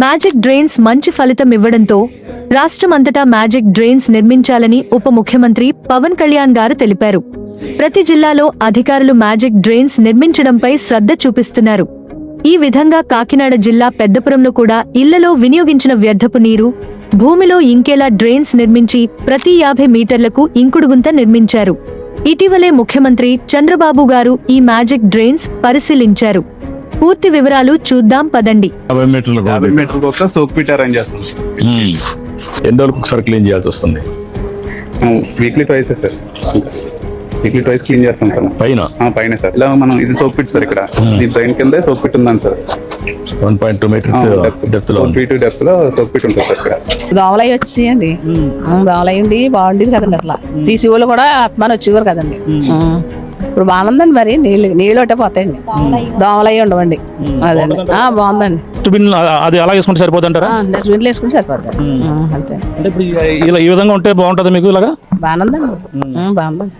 Magic drains మంచి ఫలితం ఇవ్వడంతో రాష్ట్రమంతటా మ్యాజిక్ డ్రైన్స్ నిర్మించాలని ఉప ముఖ్యమంత్రి పవన్ కళ్యాణ్ గారు తెలిపారు. ప్రతి జిల్లాలో అధికారులు మ్యాజిక్ డ్రైన్స్ నిర్మించడంపై శ్రద్ధ చూపిస్తున్నారు. ఈ విధంగా కాకినాడ జిల్లా పెద్దపురంలో కూడా ఇళ్ళలో వినియోగించిన వ్యర్థపు నీరు భూమిలో ఇంకేలా డ్రైన్స్ నిర్మించి ప్రతి యాభై మీటర్లకు ఇంకుడుగుంత నిర్మించారు. ఇటీవలే ముఖ్యమంత్రి చంద్రబాబు గారు ఈ మ్యాజిక్ డ్రైన్స్ పరిశీలించారు. పూర్తి వివరాలు చూద్దాం పదండి. యాభై మీటర్లకు యాభై మీటర్లకు ఒక పీట్ అరేంజ్ చేస్తాం. ఎన్ని రోజులకు ఒకసారి క్లీన్ చేయాల్సి వస్తుంది? Weekly twice sir. Weekly twice clean చేస్తాం సార్. పైన? ఆ, పైన సార్. ఇలా మనం ఇది సోప్ పిట్ సార్ ఇక్కడ. దీని పైన కింద సోప్ పిట్ ఉందని sir. One point two metres డెప్త్లో ఉంది. ఫీట్ డెప్త్లో సోప్ పిట్ ఉంటుంది సార్ ఇక్కడ. దోమలయ్యి వచ్చేయండి. దోమలయ్యండి బాగుండేది కదండి అసలు. తీసి వాళ్ళు కూడా ఆత్మాని వచ్చేవారు కదండి. ఇప్పుడు బాగుందండి మరి. నీళ్ళు నీళ్ళు ఒకటే పోతాయండి. దోమలయ్యి ఉండవండి. అదండి బాగుందండి. డస్ట్బిన్ అది అలా వేసుకుంటే సరిపోతుంటారా డస్ట్బిన్లు వేసుకుంటే సరిపోతాయి ఉం, అంతే. అంటే ఇప్పుడు ఇలా ఈ విధంగా ఉంటే బాగుంటుంది మీకు ఇలాగా? బాగుందండి. బాగుందండి.